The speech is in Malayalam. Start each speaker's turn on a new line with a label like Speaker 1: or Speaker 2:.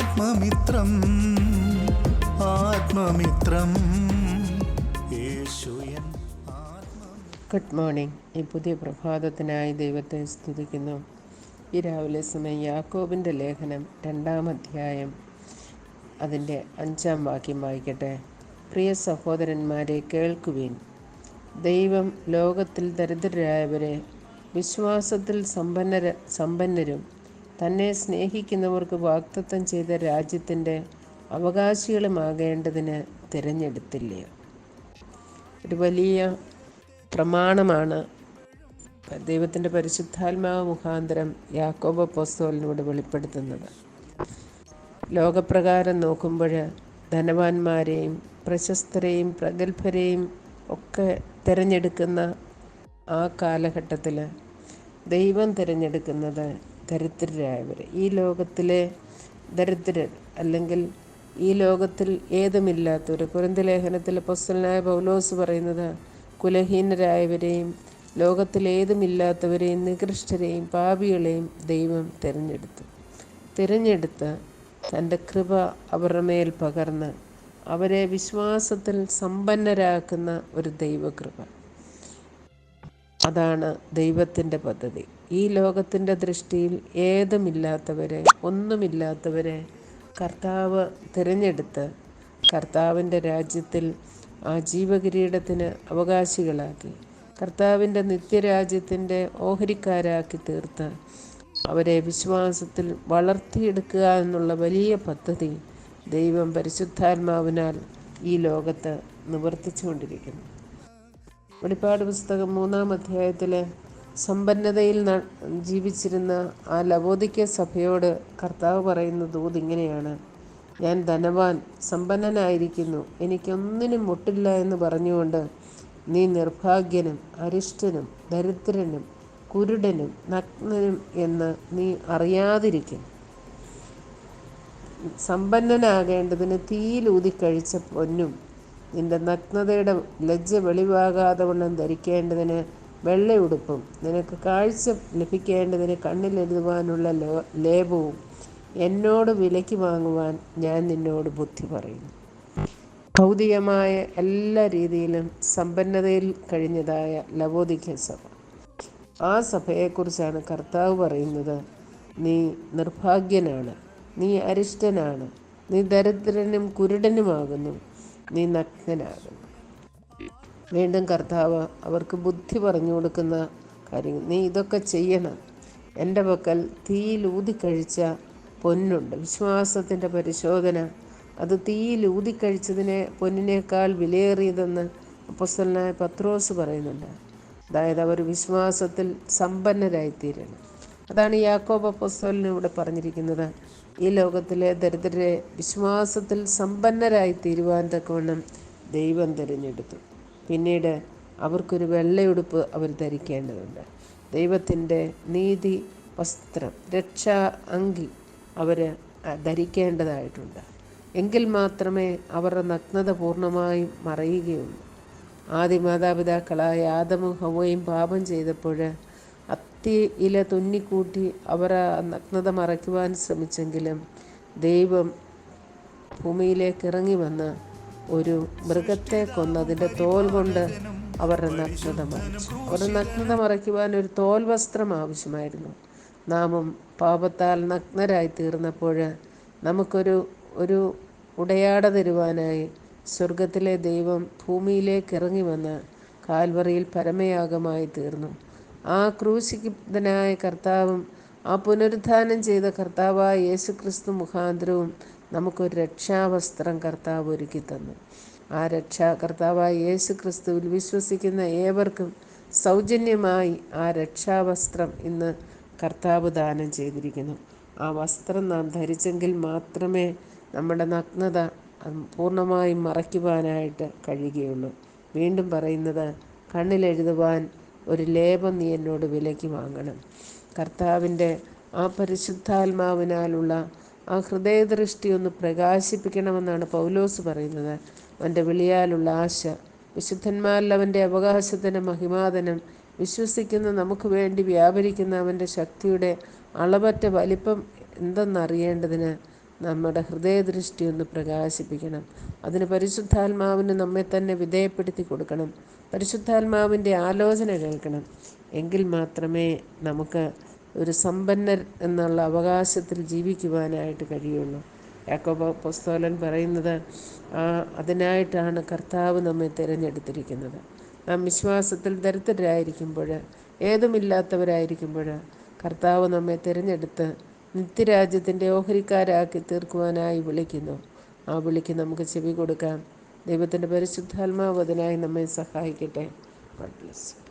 Speaker 1: ആത്മമിത്രം ആത്മമിത്രം.
Speaker 2: ഗുഡ് മോർണിംഗ് ഈ പുതിയ പ്രഭാതത്തിനായി ദൈവത്തെ സ്തുതിക്കുന്നു. ഈ രാവിലെ സമയം യാക്കോബിന്റെ ലേഖനം രണ്ടാം അധ്യായം അതിന്റെ അഞ്ചാം വാക്യം വായിക്കട്ടെ. പ്രിയ സഹോദരന്മാരെ കേൾക്കുവിൻ. ദൈവം ലോകത്തിൽ ദരിദ്രരായവരെ വിശ്വാസത്തിൽ സമ്പന്നര സമ്പന്നരും തന്നെ സ്നേഹിക്കുന്നവർക്ക് വാക്തത്വം ചെയ്ത രാജ്യത്തിന്റെ അവകാശികളുമാകേണ്ടതിന് തിരഞ്ഞെടുത്തില്ലേ. ഒരു വലിയ പ്രമാണമാണ് ദൈവത്തിന്റെ പരിശുദ്ധാത്മാവ് മുഖാന്തരം യാക്കോബ പോസ്തോലിനോട് വെളിപ്പെടുത്തുന്നത്. ലോകപ്രകാരം നോക്കുമ്പോൾ ധനവാന്മാരെയും പ്രശസ്തരെയും പ്രഗത്ഭരെയും ഒക്കെ തിരഞ്ഞെടുക്കുന്ന ആ കാലഘട്ടത്തിൽ ദൈവം തിരഞ്ഞെടുക്കുന്നത് ദരിദ്രരായവർ ഈ ലോകത്തിലെ ദരിദ്രർ അല്ലെങ്കിൽ ഈ ലോകത്തിൽ ഏതുമില്ലാത്തവർ കുരന്ത ലേഖനത്തിൽ പൗലോസ് പറയുന്നത് കുലഹീനരായവരെയും ലോകത്തിലേതുമില്ലാത്തവരെയും നികൃഷ്ടരെയും പാപികളെയും ദൈവം തിരഞ്ഞെടുത്തു. തിരഞ്ഞെടുത്ത് തന്റെ കൃപ അവരുടെ മേൽ പകർന്ന് അവരെ വിശ്വാസത്തിൽ സമ്പന്നരാക്കുന്ന ഒരു ദൈവകൃപ. അതാണ് ദൈവത്തിന്റെ പദ്ധതി. ഈ ലോകത്തിന്റെ ദൃഷ്ടിയിൽ ഏതുമില്ലാത്തവരെ ഒന്നുമില്ലാത്തവരെ കർത്താവ് തിരഞ്ഞെടുത്ത് കർത്താവിന്റെ രാജ്യത്തിൽ ആ ജീവകിരീടത്തിന് അവകാശികളാക്കി കർത്താവിന്റെ നിത്യരാജ്യത്തിന്റെ ഓഹരിക്കാരാക്കി തീർത്ത് അവരെ വിശ്വാസത്തിൽ വളർത്തിയെടുക്കുക എന്നുള്ള വലിയ പദ്ധതി ദൈവം പരിശുദ്ധാത്മാവിനാൽ ഈ ലോകത്ത് നിവർത്തിച്ചുകൊണ്ടിരിക്കുന്നു. വെളിപ്പാട് പുസ്തകം മൂന്നാം അധ്യായത്തിലെ സമ്പന്നതയിൽ ജീവിച്ചിരുന്ന ആ ലവോദിക്ക സഭയോട് കർത്താവ് പറയുന്ന ദൂത് ഇങ്ങനെയാണ് ഞാൻ ധനവാൻ സമ്പന്നനായിരിക്കുന്നു. എനിക്കൊന്നിനും മുട്ടില്ല എന്ന് പറഞ്ഞുകൊണ്ട് നീ നിർഭാഗ്യനും അരിഷ്ടനും ദരിദ്രനും കുരുടനും നഗ്നനും എന്ന് നീ അറിയാതിരിക്കും. സമ്പന്നനാകേണ്ടതിന് തീയിലൂതി കഴിച്ച പൊന്നും നിന്റെ നഗ്നതയുടെ ലജ്ജ വെളിവാകാതെ വണ്ണം ധരിക്കേണ്ടതിന് വെള്ളയുടുപ്പും. നിനക്ക് കാഴ്ച ലഭിക്കേണ്ടതിന് കണ്ണിലെഴുതുവാനുള്ള ലേപവും എന്നോട് വിലയ്ക്ക് വാങ്ങുവാൻ ഞാൻ നിന്നോട് ബുദ്ധി പറയുന്നു. ഭൗതികമായ എല്ലാ രീതിയിലും സമ്പന്നതയിൽ കഴിഞ്ഞതായ ലവോദിക്ക സഭ ആ സഭയെക്കുറിച്ചാണ് കർത്താവ് പറയുന്നത്. നീ നിർഭാഗ്യനാണ്. നീ അരിഷ്ടനാണ്. നീ ദരിദ്രനും കുരുടനുമാകുന്നു. നീ നഗ്നനാകുന്നു. വീണ്ടും കർത്താവ് അവർക്ക് ബുദ്ധി പറഞ്ഞു കൊടുക്കുന്ന കാര്യങ്ങൾ. നീ ഇതൊക്കെ ചെയ്യണം. എന്റെ പക്കൽ തീയിലൂതിക്കഴിച്ച പൊന്നുണ്ട്. വിശ്വാസത്തിന്റെ പരിശോധന. അത് തീയിലൂതിക്കഴിച്ചതിനെ പൊന്നിനേക്കാൾ വിലയേറിയതെന്ന് അപ്പസ്വലനായ പത്രോസ് പറയുന്നുണ്ട്. അതായത് അവർ വിശ്വാസത്തിൽ സമ്പന്നരായിത്തീരണം. അതാണ് യാക്കോബ് അപ്പസ്തോലിന് ഇവിടെ പറഞ്ഞിരിക്കുന്നത്. ഈ ലോകത്തിലെ ദരിദ്രരെ വിശ്വാസത്തിൽ സമ്പന്നരായി തീരുവാൻ തക്കവണ്ണം ദൈവം തിരഞ്ഞെടുത്തു. പിന്നീട് അവർക്കൊരു വെള്ളയുടുപ്പ് അവർ ധരിക്കേണ്ടതുണ്ട്. ദൈവത്തിന്റെ നീതി വസ്ത്രം രക്ഷാ അങ്കി അവർ ധരിക്കേണ്ടതായിട്ടുണ്ട്. എങ്കിൽ മാത്രമേ അവരുടെ നഗ്നത പൂർണമായും മറയുകയുള്ളൂ. ആദ്യ മാതാപിതാക്കളായ ആദമും ഹവയും പാപം ചെയ്തപ്പോൾ അത്തി ഇല തുന്നിക്കൂട്ടി അവർ ആ നഗ്നത മറയ്ക്കുവാൻ ശ്രമിച്ചെങ്കിലും ദൈവം ഭൂമിയിലേക്ക് ഇറങ്ങി വന്ന് ഒരു മൃഗത്തെ കൊന്നതിന്റെ തോൽ കൊണ്ട് അവരുടെ നഗ്നത മറച്ചു. അവരുടെ നഗ്നത മറയ്ക്കുവാൻ ഒരു തോൽ വസ്ത്രം ആവശ്യമായിരുന്നു. നാമും പാപത്താൽ നഗ്നരായി തീർന്നപ്പോൾ നമുക്കൊരു ഒരു ഉടയാട തരുവാനായി സ്വർഗത്തിലെ ദൈവം ഭൂമിയിലേക്ക് ഇറങ്ങി വന്ന് കാൽവറിയിൽ പരമയാഗമായി തീർന്നു. ആ ക്രൂശിക്കുന്നതിനായ കർത്താവും ആ പുനരുദ്ധാനം ചെയ്ത കർത്താവായ യേശു ക്രിസ്തു മുഖാന്തരവും നമുക്കൊരു രക്ഷാവസ്ത്രം കർത്താവ് ഒരുക്കി തന്നു. ആ രക്ഷാ കർത്താവായ യേശു ക്രിസ്തുവിൽ വിശ്വസിക്കുന്ന ഏവർക്കും സൗജന്യമായി ആ രക്ഷാവസ്ത്രം ഇന്ന് കർത്താവ് ദാനം ചെയ്തിരിക്കുന്നു. ആ വസ്ത്രം നാം ധരിച്ചെങ്കിൽ മാത്രമേ നമ്മുടെ നഗ്നത പൂർണമായും മറയ്ക്കുവാനായിട്ട് കഴിയുകയുള്ളൂ. വീണ്ടും പറയുന്നത് കണ്ണിലെഴുതുവാൻ ഒരു ലേപം നീ എന്നോട് വിലയ്ക്ക് വാങ്ങണം. കർത്താവിന്റെ ആ പരിശുദ്ധാത്മാവിനാലുള്ള ആ ഹൃദയദൃഷ്ടി ഒന്ന് പ്രകാശിപ്പിക്കണമെന്നാണ് പൗലോസ് പറയുന്നത്. അവന്റെ വിളിയാലുള്ള ആശ വിശുദ്ധന്മാരിൽ അവന്റെ അവകാശത്തിന്റെ മഹിമാതനം വിശ്വസിക്കുന്ന നമുക്ക് വേണ്ടി വ്യാപരിക്കുന്ന അവന്റെ ശക്തിയുടെ അളവറ്റ വലിപ്പം എന്തെന്നറിയേണ്ടതിന് നമ്മുടെ ഹൃദയദൃഷ്ടി ഒന്ന് പ്രകാശിപ്പിക്കണം. അതിന് പരിശുദ്ധാത്മാവിന് നമ്മെ തന്നെ വിധേയപ്പെടുത്തി കൊടുക്കണം. പരിശുദ്ധാത്മാവിന്റെ ആലോചന കേൾക്കണം. എങ്കിൽ മാത്രമേ നമുക്ക് ഒരു സമ്പന്നർ എന്നുള്ള അവകാശത്തിൽ ജീവിക്കുവാനായിട്ട് കഴിയുള്ളൂ. യാക്കോബ പുസ്തോലൻ പറയുന്നത് ആ അതിനായിട്ടാണ് കർത്താവ് നമ്മെ തിരഞ്ഞെടുത്തിരിക്കുന്നത്. നാം വിശ്വാസത്തിൽ ദരിദ്രരായിരിക്കുമ്പോൾ ഏതുമില്ലാത്തവരായിരിക്കുമ്പോൾ കർത്താവ് നമ്മെ തിരഞ്ഞെടുത്ത് നിത്യരാജ്യത്തിന്റെ ഓഹരിക്കാരാക്കി തീർക്കുവാനായി വിളിക്കുന്നു. ആ വിളിക്ക് നമുക്ക് ചെവി കൊടുക്കാം. ദൈവത്തിന്റെ പരിശുദ്ധാത്മാവ് അതിനായി നമ്മെ സഹായിക്കട്ടെ. God bless